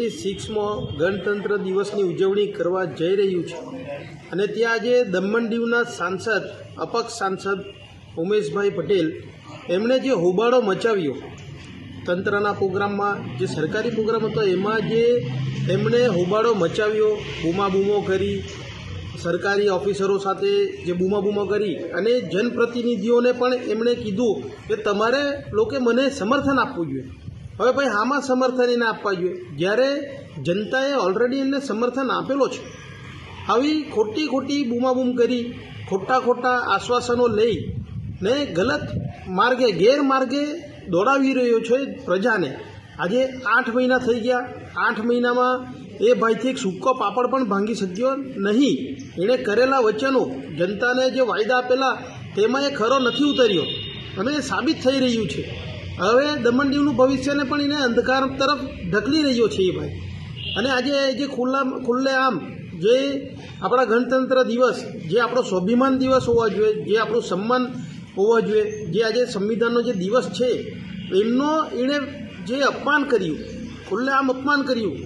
Seventy સિક્સમાં ગણતંત્ર દિવસની ઉજવણી કરવા જઈ રહ્યું છે. અને ત્યાં આજે દમણ દીવના સાંસદ, અપક્ષ સાંસદ ઉમેશભાઈ પટેલ, એમણે જે હોબાળો મચાવ્યો તંત્રના પ્રોગ્રામમાં, જે સરકારી પ્રોગ્રામ હતો, એમાં જે એમણે હોબાળો મચાવ્યો, બૂમાબૂમો કરી, સરકારી ઓફિસરો સાથે જે બૂમાબૂમો કરી, અને જનપ્રતિનિધિઓને પણ એમણે કીધું કે તમારે લોકે મને સમર્થન આપવું જોઈએ. હવે ભાઈ, આમાં સમર્થન એને આપવા જોઈએ. જ્યારે જનતાએ ઓલરેડી એમને સમર્થન આપેલો છે. આવી ખોટી ખોટી બૂમાબૂમ કરી, ખોટા ખોટા આશ્વાસનો લઈ ને ગલત માર્ગે, ગેરમાર્ગે દોડાવી રહ્યો છે પ્રજાને. આજે આઠ મહિના થઈ ગયા. આઠ મહિનામાં એ ભાઈથી એક સૂકો પાપડ પણ ભાંગી શક્યો નહીં. એણે કરેલા વચનો, જનતાને જે વાયદા આપેલા, તેમાં એ ખરો નથી ઉતર્યો. અને એ સાબિત થઈ રહ્યું છે. હવે દમણ દીવનું ભવિષ્યને પણ એને અંધકાર તરફ ઢકલી રહ્યો છે એ ભાઈ. અને આજે જે ખુલ્લા ખુલ્લે આમ, જે આપણા ગણતંત્ર દિવસ, જે આપણો સ્વાભિમાન દિવસ હોવા જોઈએ, જે આપણું સન્માન હોવા જોઈએ, જે આજે સંવિધાનનો જે દિવસ છે, એમનો એણે જે અપમાન કર્યું, ખુલ્લે આમ અપમાન કર્યું,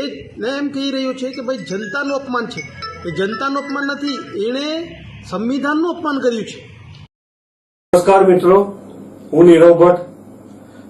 એ ને એમ કહી રહ્યો છે કે ભાઈ જનતાનું અપમાન છે. એ જનતાનું અપમાન નથી, એણે સંવિધાનનું અપમાન કર્યું છે. નમસ્કાર મિત્રો, હું નીરવ ભટ્ટ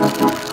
Gracias.